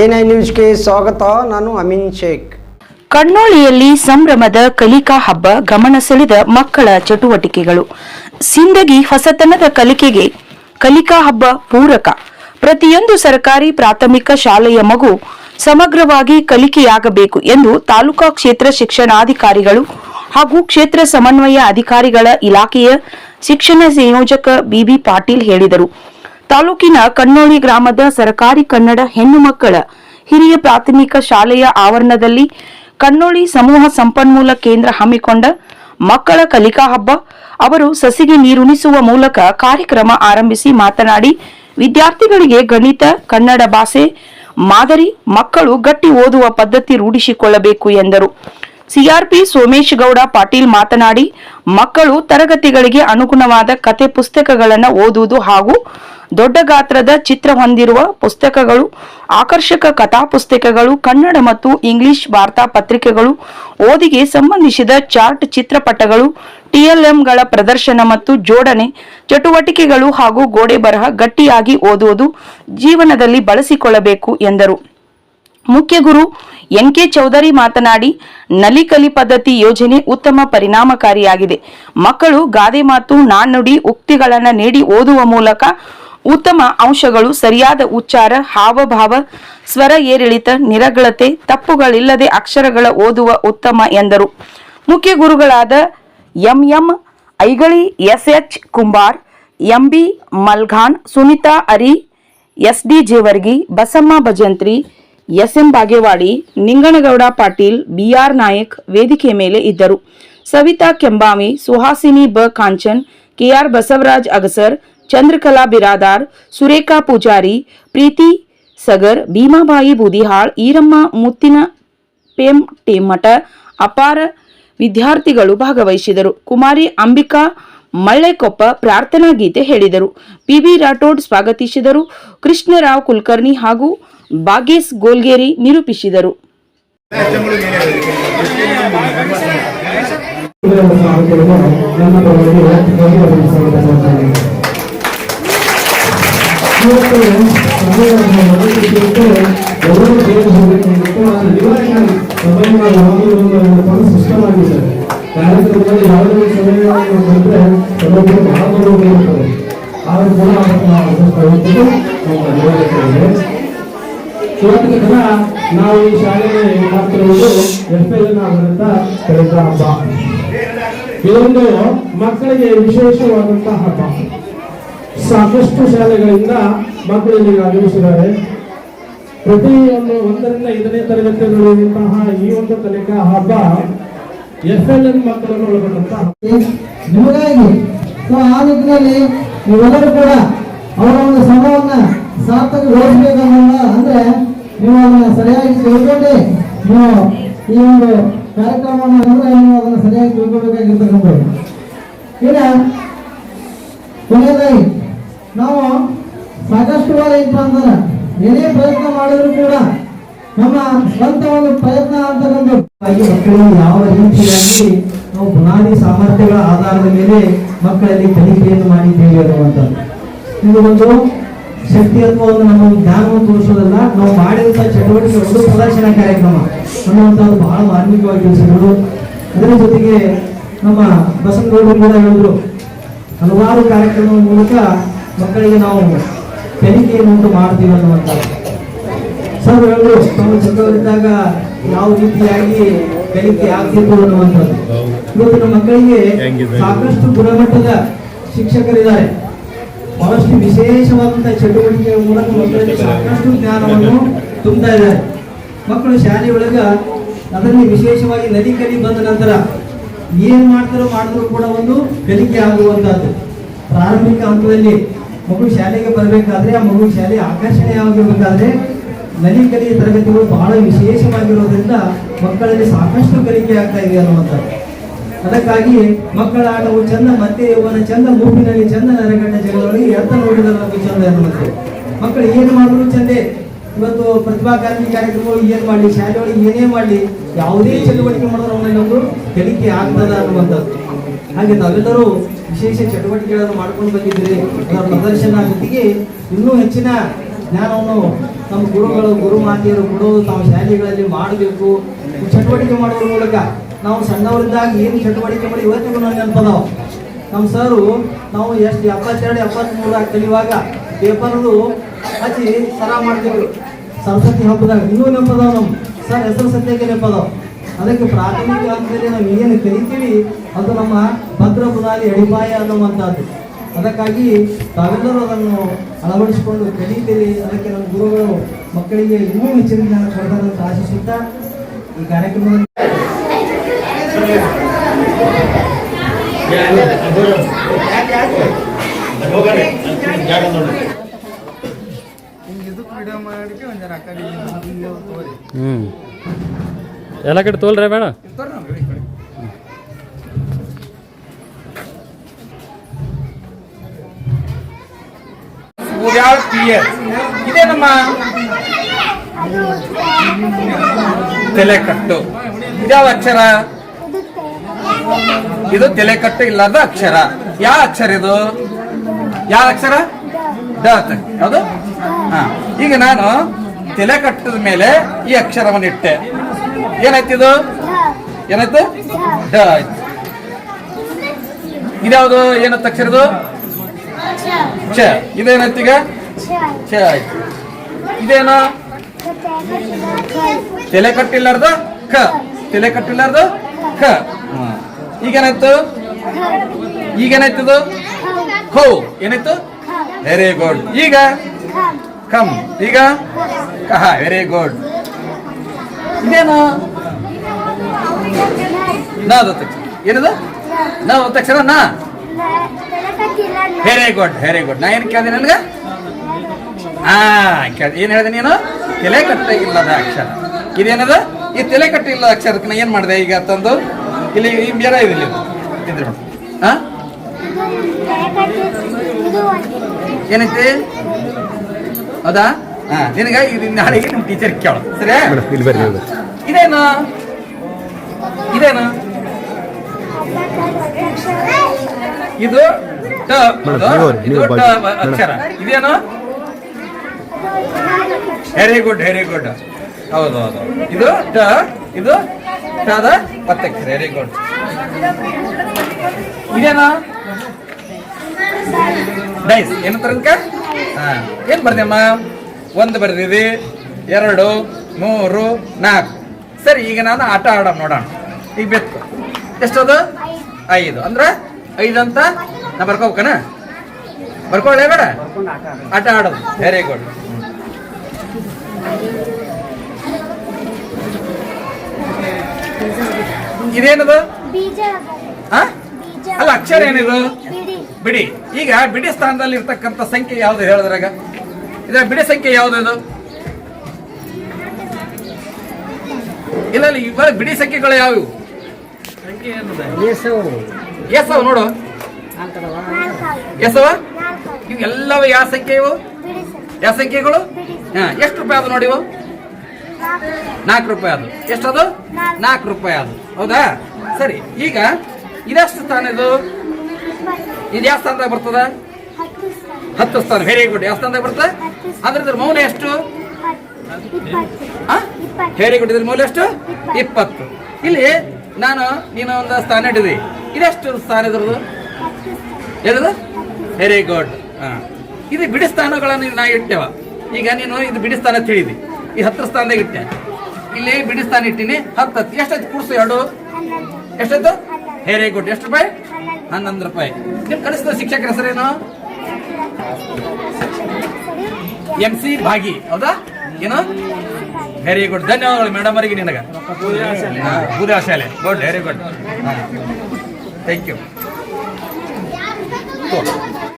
NI ನ್ಯೂಸ್ಗೆ ಸ್ವಾಗತ. ನಾನು ಅಮಿನ್ ಶೇಖ್. ಕಣ್ಣೋಳಿಯಲ್ಲಿ ಸಂಭ್ರಮದ ಕಲಿಕಾ ಹಬ್ಬ, ಗಮನ ಸೆಳೆದ ಮಕ್ಕಳ ಚಟುವಟಿಕೆಗಳು. ಸಿಂದಗಿ ಹೊಸತನದ ಕಲಿಕೆಗೆ ಕಲಿಕಾ ಹಬ್ಬ ಪೂರಕ. ಪ್ರತಿಯೊಂದು ಸರ್ಕಾರಿ ಪ್ರಾಥಮಿಕ ಶಾಲೆಯ ಮಗು ಸಮಗ್ರವಾಗಿ ಕಲಿಕೆಯಾಗಬೇಕು ಎಂದು ತಾಲೂಕಾ ಕ್ಷೇತ್ರ ಶಿಕ್ಷಣಾಧಿಕಾರಿಗಳು ಹಾಗೂ ಕ್ಷೇತ್ರ ಸಮನ್ವಯ ಅಧಿಕಾರಿಗಳ ಇಲಾಖೆಯ ಶಿಕ್ಷಣ ಸಂಯೋಜಕ ಬಿಬಿ ಪಾಟೀಲ್ ಹೇಳಿದರು. ತಾಲೂಕಿನ ಕಣ್ಣೋಳಿ ಗ್ರಾಮದ ಸರ್ಕಾರಿ ಕನ್ನಡ ಹೆಣ್ಣು ಮಕ್ಕಳ ಹಿರಿಯ ಪ್ರಾಥಮಿಕ ಶಾಲೆಯ ಆವರಣದಲ್ಲಿ ಕಣ್ಣೋಳಿ ಸಮೂಹ ಸಂಪನ್ಮೂಲ ಕೇಂದ್ರ ಹಮ್ಮಿಕೊಂಡ ಮಕ್ಕಳ ಕಲಿಕಾ ಹಬ್ಬ. ಅವರು ಸಸಿಗೆ ನೀರುಣಿಸುವ ಮೂಲಕ ಕಾರ್ಯಕ್ರಮ ಆರಂಭಿಸಿ ಮಾತನಾಡಿ, ವಿದ್ಯಾರ್ಥಿಗಳಿಗೆ ಗಣಿತ, ಕನ್ನಡ ಭಾಷೆ, ಮಾದರಿ, ಮಕ್ಕಳು ಗಟ್ಟಿ ಓದುವ ಪದ್ಧತಿ ರೂಢಿಸಿಕೊಳ್ಳಬೇಕು ಎಂದರು. ಸಿಆರ್ಪಿ ಸೋಮೇಶ್ ಗೌಡ ಪಾಟೀಲ್ ಮಾತನಾಡಿ, ಮಕ್ಕಳು ತರಗತಿಗಳಿಗೆ ಅನುಗುಣವಾದ ಕತೆ ಪುಸ್ತಕಗಳನ್ನು ಓದುವುದು ಹಾಗೂ ದೊಡ್ಡ ಗಾತ್ರದ ಚಿತ್ರ ಹೊಂದಿರುವ ಪುಸ್ತಕಗಳು, ಆಕರ್ಷಕ ಕಥಾ ಪುಸ್ತಕಗಳು ಕನ್ನಡ ಮತ್ತು ಇಂಗ್ಲಿಷ್ ವಾರ್ತಾ ಪತ್ರಿಕೆಗಳು, ಓದಿಗೆ ಸಂಬಂಧಿಸಿದ ಚಾರ್ಟ್ ಚಿತ್ರಪಟಗಳು ಟಿಎಲ್ಎಂಗಳ ಪ್ರದರ್ಶನ ಮತ್ತು ಜೋಡಣೆ, ಚಟುವಟಿಕೆಗಳು ಹಾಗೂ ಗೋಡೆ ಬರಹ ಗಟ್ಟಿಯಾಗಿ ಓದುವುದು ಜೀವನದಲ್ಲಿ ಬಳಸಿಕೊಳ್ಳಬೇಕು ಎಂದರು. ಮುಖ್ಯ ಗುರು ಎನ್ ಕೆ ಚೌಧರಿ ಮಾತನಾಡಿ, ನಲಿಕಲಿ ಪದ್ಧತಿ ಯೋಜನೆ ಉತ್ತಮ ಪರಿಣಾಮಕಾರಿಯಾಗಿದೆ. ಮಕ್ಕಳು ಗಾದೆ ಮಾತು ನಾಣ್ಣುಡಿ ಉಕ್ತಿಗಳನ್ನು ನೀಡಿ ಓದುವ ಮೂಲಕ ಉತ್ತಮ ಅಂಶಗಳು ಸರಿಯಾದ ಉಚ್ಚಾರ, ಹಾವಭಾವ, ಸ್ವರ ಏರಿಳಿತ ನಿರಗಳತೆ ತಪ್ಪುಗಳಿಲ್ಲದೆ ಅಕ್ಷರಗಳ ಓದುವ ಉತ್ತಮ ಎಂದರು. ಮುಖ್ಯ ಗುರುಗಳಾದ M M, Aigali, S H, Kumbar MB Malghan, Sunita, Ari, S D Jevargi, Basamma Bhajantri, S M Bagewadi, Ninganagouda Patil BR Nayak ವೇದಿಕೆ ಮೇಲೆ ಇದ್ದರು. ಸವಿತಾ ಕೆಂಬಾಮಿ, ಸುಹಾಸಿನಿ ಬ ಕಾಂಚನ್ ಕೆಆರ್ ಬಸವರಾಜ್ ಅಗಸರ್ ಚಂದ್ರಕಲಾ ಬಿರಾದಾರ್, ಸುರೇಖಾ ಪೂಜಾರಿ, ಪ್ರೀತಿ ಸಗರ್, ಭೀಮಾಬಾಯಿ ಬೂದಿಹಾಳ್, ಈರಮ್ಮ ಮುತ್ತಿನ ಪೇಮ್ ಟೇಮಠ ಅಪಾರ ವಿದ್ಯಾರ್ಥಿಗಳು ಭಾಗವಹಿಸಿದರು. ಕುಮಾರಿ ಅಂಬಿಕಾ ಮಳ್ಳೆಕೊಪ್ಪ ಪ್ರಾರ್ಥನಾ ಗೀತೆ ಹೇಳಿದರು. ಪಿಬಿ ರಾಠೋಡ್ ಸ್ವಾಗತಿಸಿದರು. ಕೃಷ್ಣರಾವ್ ಕುಲಕರ್ಣಿ ಹಾಗೂ ಬಾಗೇಶ್ ಗೋಲ್ಗೇರಿ ನಿರೂಪಿಸಿದರು. ಇವತ್ತು ಮೊದಲಿಗೆ ಎಲ್ಲರೂ ಸೇರಿ ಹೋಗಬೇಕು ಮತ್ತು ಆ ನಿವಾರಣೆ ಸಮಯ ಯಾವಾಗಲೂ ಒಂದು ಸಿಸ್ಟಮ್ ಆಗಿದೆ ಕಾರ್ಯಕ್ರಮದಲ್ಲಿ ಯಾವುದೇ ಬಂದರೆ ಬಹಳ ಬರುವುದು ಇರುತ್ತದೆ ಆದರೂ ನಾವು ಈ ಇವತ್ತಿನ ಶಾಲೆಗೆ ಮಾಡ್ತಿರುವುದು ಎಫ್ ಎಲ್ ಆದಂತ ಕಲಿಕಾ ಹಬ್ಬ. ಇದೊಂದು ಮಕ್ಕಳಿಗೆ ವಿಶೇಷವಾದಂತಹ ಹಬ್ಬ. ಸಾಕಷ್ಟು ಶಾಲೆಗಳಿಂದ ಮಕ್ಕಳು ಇಲ್ಲಿಗೆ ಆಗಮಿಸಿದ್ದಾರೆ ಪ್ರತಿಯೊಂದು ಒಂದರಿಂದ ಐದನೇ ತರಗತಿಗಳಿರುವಂತಹ ಈ ಒಂದು ಕಲಿಕಾ ಹಬ್ಬ ಎಫ್ ಎಲ್ ಎನ್ ಮಕ್ಕಳನ್ನು ಒಳಗೊಂಡಂತಹ ಆ ನಿಟ್ಟಿನಲ್ಲಿ ನೀವೆಲ್ಲರೂ ಕೂಡ ಅವರ ಒಂದು ಶ್ರಮವನ್ನ ಸಾರ್ಥಕಗೊಳಿಸಬೇಕನ್ನೋದ ಅಂದ್ರೆ ನೀವು ಅದನ್ನ ಸರಿಯಾಗಿ ತಿಳ್ಕೊಂಡು. ನೀವು ಈ ಒಂದು ಕಾರ್ಯಕ್ರಮವನ್ನು ಅಂದ್ರೆ ನೀವು ಅದನ್ನ ಸರಿಯಾಗಿ ತಿಳ್ಕೊಬೇಕಾಗಿರ್ತಕ್ಕಂಥದ್ದು ಇನ್ನು ಕೊನೆಯದಾಗಿ ನಾವು ಸಾಕಷ್ಟು ವಾರ ಏನಪ್ಪ ಏನೇ ಪ್ರಯತ್ನ ಮಾಡಿದ್ರು ಕೂಡ ನಮ್ಮ ಸ್ವಂತ ಒಂದು ಪ್ರಯತ್ನ ಅಂತ ಒಂದು ಮಕ್ಕಳಿಗೆ ಯಾವ ರೀತಿಯಾಗಿ ನಾವು ಬುನಾದಿ ಸಾಮರ್ಥ್ಯಗಳ ಆಧಾರದ ಮೇಲೆ ಮಕ್ಕಳಲ್ಲಿ ಕಲಿಕೆಯನ್ನು ಮಾಡಿದ್ದೇವೆ ಅನ್ನುವಂಥದ್ದು. ಇದು ಒಂದು ಶಕ್ತಿ ಅಥವಾ ನಮ್ಮ ಜ್ಞಾನವನ್ನು ತೋರಿಸೋದಲ್ಲ, ನಾವು ಮಾಡಿದಂಥ ಚಟುವಟಿಕೆ ಒಂದು ಪ್ರದರ್ಶನ ಕಾರ್ಯಕ್ರಮ ಅನ್ನುವಂಥದ್ದು ಬಹಳ ಮಾರ್ಮಿಕವಾಗಿ ತಿಳಿಸಿದ್ರು ಅದರ ಜೊತೆಗೆ ನಮ್ಮ ಬಸವನಗೌಡರು ಕೂಡ ಹೇಳಿದ್ರು, ಹಲವಾರು ಕಾರ್ಯಕ್ರಮದ ಮೂಲಕ ಮಕ್ಕಳಿಗೆ ನಾವು ಕಲಿಕೆಯನ್ನು ಉಂಟು ಮಾಡ್ತೀವಿ ಅನ್ನುವಂಥದ್ದು. ಸರ್ ಹೇಳಿದ್ರು ತಾವು ಚಿಕ್ಕವರಿದ್ದಾಗ ಯಾವ ರೀತಿಯಾಗಿ ಕಲಿಕೆ ಆಗ್ತಿತ್ತು ಅನ್ನುವಂಥದ್ದು. ನಮ್ಮ ಮಕ್ಕಳಿಗೆ ಸಾಕಷ್ಟು ಗುಣಮಟ್ಟದ ಶಿಕ್ಷಕರಿದ್ದಾರೆ. ಬಹಳಷ್ಟು ವಿಶೇಷವಾದಂತಹ ಚಟುವಟಿಕೆಗಳ ಮೂಲಕ ಮಕ್ಕಳಿಗೆ ಸಾಕಷ್ಟು ಜ್ಞಾನವನ್ನು ತುಂಬ್ತಾ ಇದ್ದಾರೆ. ಮಕ್ಕಳು ಶಾಲೆ ಒಳಗ ಅದರಲ್ಲಿ ವಿಶೇಷವಾಗಿ ನದಿ ಕಲಿ ಬಂದ ನಂತರ ಏನ್ ಮಾಡ್ತಾರೋ ಮಾಡಿದ್ರು ಕೂಡ ಒಂದು ಕಲಿಕೆ ಆಗುವಂತಹದ್ದು ಪ್ರಾರಂಭಿಕ ಹಂತದಲ್ಲಿ ಮಗು ಶಾಲೆಗೆ ಬರಬೇಕಾದ್ರೆ ಆ ಮಗು ಶಾಲೆ ಆಕರ್ಷಣೆ ಆಗಿರ್ಬೇಕಾದ್ರೆ ನಲಿ ಕಲಿಯ ತರಗತಿಗಳು ಬಹಳ ವಿಶೇಷವಾಗಿರೋದ್ರಿಂದ ಮಕ್ಕಳಲ್ಲಿ ಸಾಕಷ್ಟು ಕಲಿಕೆ ಆಗ್ತಾ ಇದೆ ಅನ್ನುವಂಥದ್ದು. ಅದಕ್ಕಾಗಿ ಮಕ್ಕಳ ಆಟವು ಚಂದ, ಮತ್ತೆ ಯೌವನ ಚಂದ ಮೂಪಿನಲ್ಲಿ ಚಂದ ನರಗಂಡ ಜಗಳೊಳಗೆ ಎತ್ತ ನೋಡಿದ ಚಂದ ಅನ್ನುವಂಥದ್ದು. ಮಕ್ಕಳು ಏನು ಮಾಡಿದ್ರು ಚಂದೆ? ಇವತ್ತು ಪ್ರತಿಭಾ ಕಾರಂಜಿ ಕಾರ್ಯಕ್ರಮಗಳು ಏನ್ ಮಾಡಲಿ ಶಾಲೆ ಒಳಗೆ ಏನೇ ಮಾಡಲಿ, ಯಾವುದೇ ಚಟುವಟಿಕೆ ಮಾಡಿದ್ರು ಅವನಲ್ಲಿ ಒಂದು ಕಲಿಕೆ ಆಗ್ತದ ಅನ್ನುವಂಥದ್ದು. ಹಾಗೆ ತಾವೆಲ್ಲರೂ ವಿಶೇಷ ಚಟುವಟಿಕೆಗಳನ್ನು ಮಾಡ್ಕೊಂಡು ಬಂದಿದ್ರೆ ಅದರ ಪ್ರದರ್ಶನ ಜೊತೆಗೆ ಇನ್ನೂ ಹೆಚ್ಚಿನ ಜ್ಞಾನವನ್ನು ನಮ್ಮ ಗುರುಗಳು, ಗುರು ಮಾತೆಯರು ಕೊಡೋದು ತಾವು ಶಾಲೆಗಳಲ್ಲಿ ಮಾಡಬೇಕು. ಚಟುವಟಿಕೆ ಮಾಡೋದ್ರ ಮೂಲಕ ನಾವು ಸಣ್ಣವರಿದ್ದಾಗ ಏನು ಚಟುವಟಿಕೆ ಮಾಡಿ ಇವತ್ತಿಗೂ ನನಗೆ ನೆನಪದಾವ ನಮ್ಮ ಸರು ನಾವು ಎಷ್ಟು ಎಪ್ಪತ್ತೆರಡು ಎಪ್ಪತ್ತ್ಮೂರ ಕಲಿಯುವಾಗ ಪೇಪರ್ದು ಹಚ್ಚಿ ಸರ ಮಾಡ್ತಿದ್ರು. ಸರಸ್ವತಿ ಹಬ್ಬದಾಗ, ಇನ್ನೂ ನೆನಪದಾವ ನಮ್ಮ ಸರ್ ಹೆಸರು ಸತ್ಯಕ್ಕೆ ನೆನಪದಾವ ಅದಕ್ಕೆ ಪ್ರಾಥಮಿಕ ಹಂತದಲ್ಲಿ ನಾವು ಏನು ಕಲಿತೀವಿ, ಅದು ನಮ್ಮ ಭದ್ರ ಬುನಾದಿ ಅಡಿಪಾಯ ಅನ್ನುವಂಥದ್ದು. ಅದಕ್ಕಾಗಿ ತಾವೆಲ್ಲರೂ ಅದನ್ನು ಅಳವಡಿಸಿಕೊಂಡು ಕಲಿತೀರಿ. ಅದಕ್ಕೆ ನಮ್ಮ ಗುರುಗಳು ಮಕ್ಕಳಿಗೆ ಇನ್ನೂ ಹೆಚ್ಚಿನ ಜ್ಞಾನ ಕೊಡ್ತಾರೆ ಅಂತ ಆಶಿಸುತ್ತಾ, ಈ ಕಾರ್ಯಕ್ರಮದಲ್ಲಿ ಹ್ಞೂ ಎಲ್ಲ ಕಡೆ ತೋಲ್ರೆ ಬೇಡ? ಇದೇ ನಮ್ಮ ತಲೆಕಟ್ಟು ಇದ್ಯಾವ ಅಕ್ಷರ? ಇದು ತಲೆಕಟ್ಟು ಇಲ್ಲದ ಅಕ್ಷರ. ಯಾವ ಅಕ್ಷರ ಇದು? ಯಾವ ಅಕ್ಷರ? ಯಾವುದು ಈಗ ನಾನು ತಲೆ ಕಟ್ಟದ ಮೇಲೆ ಈ ಅಕ್ಷರವನ್ನು ಇಟ್ಟೆ. ಏನಾಯ್ತಿದು? ಇದು ಏನಾಯ್ತು? ಡ ಆಯ್ತು ಇದ್ಯಾವುದು? ಏನತ್ತ ಅಕ್ಷರದು? ಛ. ಇದೇನಾಯ್ತು ಈಗ? ಛ ಆಯ್ತು. ಇದೇನು? ತಲೆ ಕಟ್ಟಿಲ್ಲಾರ್ದು? ಕ ತಲೆ ಕಟ್ಟಿಲ್ಲಾರ್ದು? ಕ ಹ್ಮ್. ಈಗೇನಾಯ್ತು? ಈಗೇನಾಯ್ತದ? ಹೋ ಏನಾಯ್ತು? ವೆರಿ ಗುಡ್ ಈಗ? ಕಮ್ ಈಗ? ಕಹ ವೆರಿ ಗುಡ್ ಇದೇನು ನಾ ಏನದು? ನಾ ತಕ್ಷಣ ನಾ? ವೆರಿ ಗುಡ್ ವೆರಿ ಗುಡ್ ನಾ ಏನು ಕೇಳಿದೆ ನನಗೆ? ಹಾ ಕೇಳ್- ಏನ್ ಹೇಳಿದೆ ನೀನು? ತಲೆ ಕಟ್ಟಿಲ್ಲದ ಅಕ್ಷರ. ಇದೇನದ? ಈ ತಲೆ ಕಟ್ಟಿಲ್ಲದ ಅಕ್ಷರಕ್ಕೆ ನಾ ಏನ್ ಮಾಡಿದೆ ಈಗ ತಂದು? ಇಲ್ಲಿ ಈ ಬೇರೆ ಇದಿಲ್ಲ ಇದ್ರೆ ಹಾ ಏನೈತಿ? ಹೌದಾ? ನಿನಗ ಇದು ನಾಳೆಗೆ ನಿಮ್ಮ ಟೀಚರ್ ಕೇಳ. ಸರಿ ಇದೇನು? ಇದೇನು? ಇದು. ಅಕ್ಷರ. ಇದೇನು? ವೆರಿ ಗುಡ್ ವೆರಿ ಗುಡ್ ಹೌದು ಹೌದು. ಇದು ಟ ಇದು ಟದ ಪತ್ತಕ್ಷರ ವೆರಿ ಗುಡ್ ಇದೇನಾ? ಡೈಸ್ ಏನು ತರಕ ಹಾ ಏನ್ ಬರ್ದಮ್ಮ ಒಂದು ಬರ್ದಿದಿ ಎರಡು ಮೂರು ನಾಲ್ಕು. ಸರಿ ಈಗ ನಾನು ಆಟ ಆಡೋಣ ನೋಡೋಣ. ಈಗ ಬೇಕು. ಎಷ್ಟದು? ಐದು. ಅಂದ್ರೆ ಐದು ಅಂತ ನಾ ಬರ್ಕೋಬೇಕನ? ಬರ್ಕೊಳ್ಳೇ ಬೇಡ? ಆಟ ಆಡೋದು. ವೆರಿ ಗುಡ್ ಇದೇನದು? ಅಲ್ಲ ಅಕ್ಷರ ಏನಿದು? ಬಿಡಿ. ಈಗ ಬಿಡಿ ಸ್ಥಾನದಲ್ಲಿ ಇರ್ತಕ್ಕಂಥ ಸಂಖ್ಯೆ ಯಾವ್ದು ಹೇಳಿದ್ರಾಗ? ಇದ್ರ ಬಿಡಿ ಸಂಖ್ಯೆ ಯಾವ್ದು ಇದು? ಇಲ್ಲ ಇವಾಗ ಬಿಡಿ ಸಂಖ್ಯೆಗಳು ಯಾವ್ಯಾವು ಎಸವ ನೋಡು. ಎಸವ ಇವೆಲ್ಲವೂ ಯಾವ ಸಂಖ್ಯೆ ಇವು? ಯಾವ ಸಂಖ್ಯೆಗಳು? ಹಾ, ಎಷ್ಟು ರೂಪಾಯಿ ಅದು ನೋಡಿವು ನಾಲ್ಕು ರೂಪಾಯಿ ಅದು. ಎಷ್ಟದು? ನಾಲ್ಕು. ರೂಪಾಯಿ ಅದು. ಹೌದಾ? ಸರಿ, ಈಗ ಇದೆಷ್ಟು ಇಪ್ಪತ್ತು ಇದು ಯಾವ ಸ್ಥಾನದಾಗ ಬರ್ತದ? ಹತ್ತು ಸ್ಥಾನ. ವೆರಿ ಗುಡ್ ಯಾವ ಸ್ಥಾನದಾಗ ಬರ್ತದೆ? ಅಂದ್ರೆ ಇದ್ರ ಮೌಲ್ಯ ಎಷ್ಟು? ವೆರಿ ಗುಡ್ ಇದ್ರ ಮೌಲ್ಯ ಎಷ್ಟು? ಇಪ್ಪತ್ತು. ಇಲ್ಲಿ ನಾನು ನೀನು ಒಂದು ಸ್ಥಾನ ಹಿಡಿದಿ. ಇದೆಷ್ಟು ಸ್ಥಾನ ಇದ್ರದ್ದು? ಏನದು ವೆರಿ ಗುಡ್ ಇದು ಬಿಡಿ ಸ್ಥಾನಗಳನ್ನು ನಾ ಇಟ್ಟೆವ. ಈಗ ನೀನು ಇದು ಬಿಡಿ ಸ್ಥಾನ ತಿಳಿದಿ ಈ ಹತ್ತು ಸ್ಥಾನದಾಗ ಇಟ್ಟೆ. ಇಲ್ಲಿ ಬಿಡಿ ಸ್ಥಾನ ಇಟ್ಟಿನಿ. ಹತ್ತು ಹತ್ತು ಎಷ್ಟಾಯ್ತು? ಕೂರ್ಸು ಎರಡು. ಎಷ್ಟಾಯ್ತು? ವೆರಿ ಗುಡ್ ಎಷ್ಟು ರೂಪಾಯಿ? ಹನ್ನೊಂದು ರೂಪಾಯಿ. ನಿಮ್ ಕಳಿಸಿದ ಶಿಕ್ಷಕರ ಹೆಸರೇನು? ಎಂ ಸಿ ಭಾಗಿ, ಹೌದಾ? ಏನು? ವೆರಿ ಗುಡ್ ಧನ್ಯವಾದಗಳು ಮೇಡಮ್ ಅವರಿಗೆ ನಿನಗ. ಪೂಜಾ ಶಾಲೆ. Good very good thank you